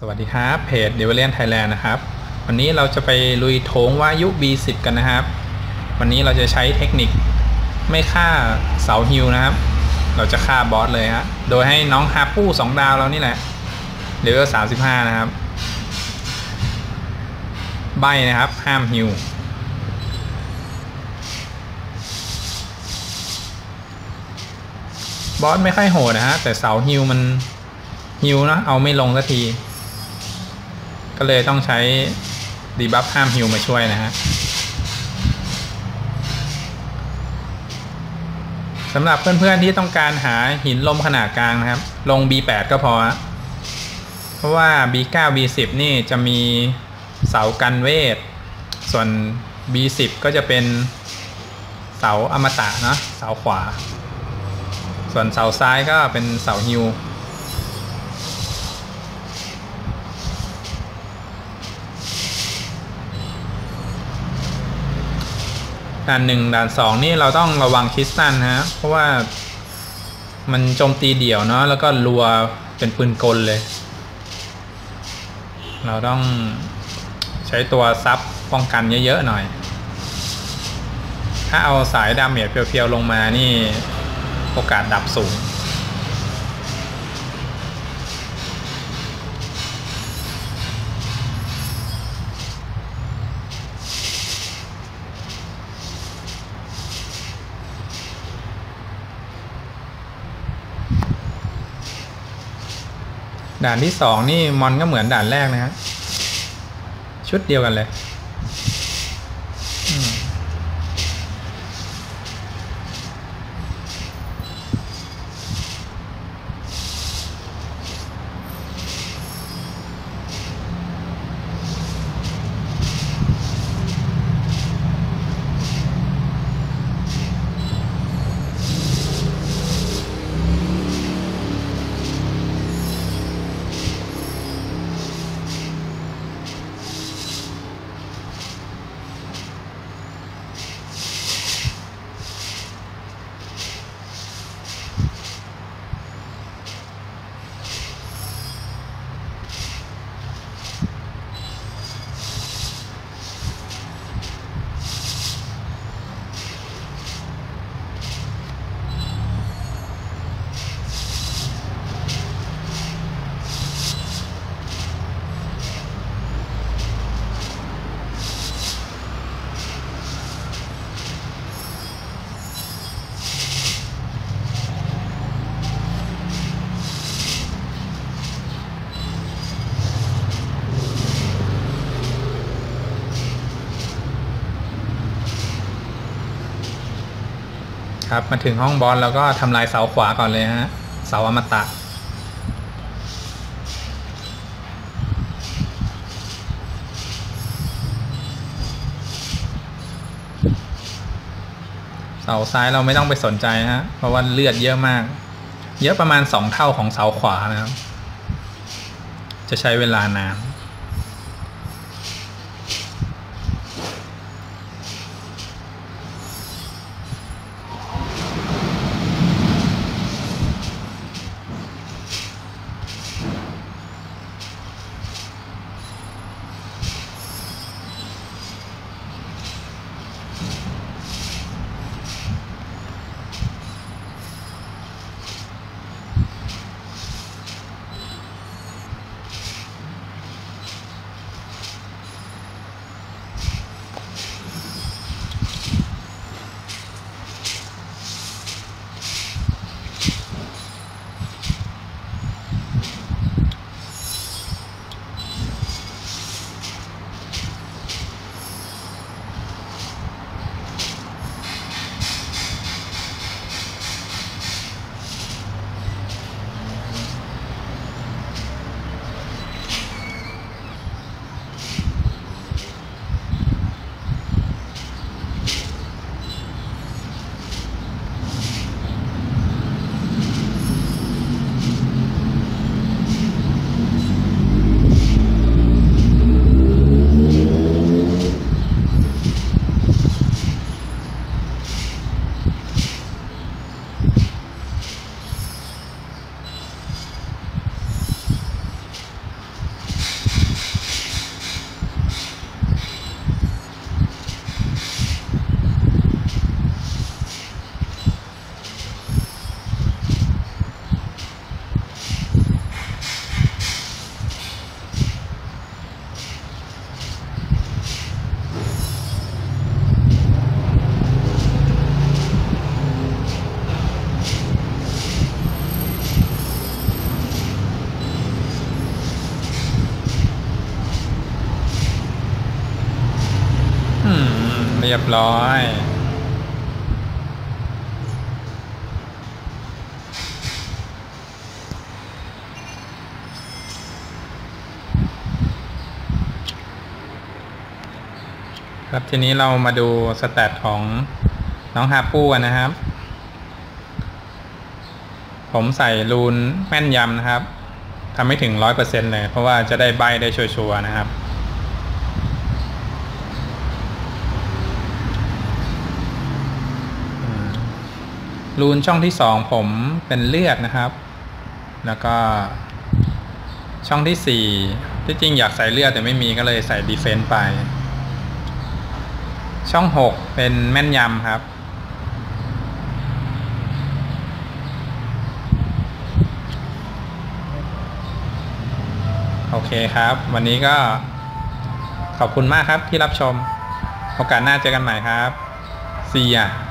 สวัสดีครับ เพจ d e v e l i a n Thailand นะครับ วันนี้เราจะไปลุยโถงวายุ B10 กันนะครับ วันนี้เราจะใช้เทคนิคไม่ฆ่าเสาฮิวนะครับ เราจะฆ่าบอสเลยฮะโดยให้น้องฮาปูสองดาวเรานี่แหละเลเวล35 นะครับ ใบนะครับ ห้ามฮิวบอสไม่ค่อยโหดนะฮะ แต่เสาฮิวมันฮิวนะเอาไม่ลงสักที ก็เลยต้องใช้ดีบัฟห้ามฮิวมาช่วยนะฮะสำหรับเพื่อนๆที่ต้องการหาหินลมขนาดกลางนะครับ ลง B8 ก็พอ เพราะว่า B9 B10 นี่จะมีเสากันเวท ส่วน B10 ก็จะเป็นเสาอมตะนะเสาขวา ส่วนเสาซ้ายก็เป็นเสาฮิว ด่านหนึ่งด่านสองนี่เราต้องระวังคริสตันฮะเพราะว่ามันโจมตีเดี่ยวเนาะแล้วก็รัวเป็นปืนกลเลย เราต้องใช้ตัวซับป้องกันเยอะๆหน่อย ถ้าเอาสายดาเมจเพียวๆลงมานี่โอกาสดับสูง ด่านที่สองนี่มอนก็เหมือนด่านแรกนะฮะชุดเดียวกันเลย ครับมาถึงห้องบอลแล้วก็ทำลายเสาขวาก่อนเลยฮะเสาอมตะเสาซ้ายเราไม่ต้องไปสนใจฮะเพราะว่าเลือดเยอะมาก เยอะประมาณสองเท่าของเสาขวานะครับ จะใช้เวลานาน เรียบร้อย ครับทีนี้เรามาดูสแตทของน้องฮาปูกันนะครับ ผมใส่รูนแม่นยำนะครับทำไม่ถึงร้อยเปอร์เซ็นเลย เพราะว่าจะได้ใบได้ชัวร์ๆนะครับ รูนช่องที่สองผมเป็นเลือดนะครับ แล้วก็ ช่องที่สี่ที่จริงอยากใส่เลือดแต่ไม่มีก็เลยใส่ดีเฟนต์ไป ช่องหกเป็นแม่นยำครับ โอเคครับ วันนี้ก็ขอบคุณมากครับที่รับชม โอกาสหน้าเจอกันใหม่ครับ See ya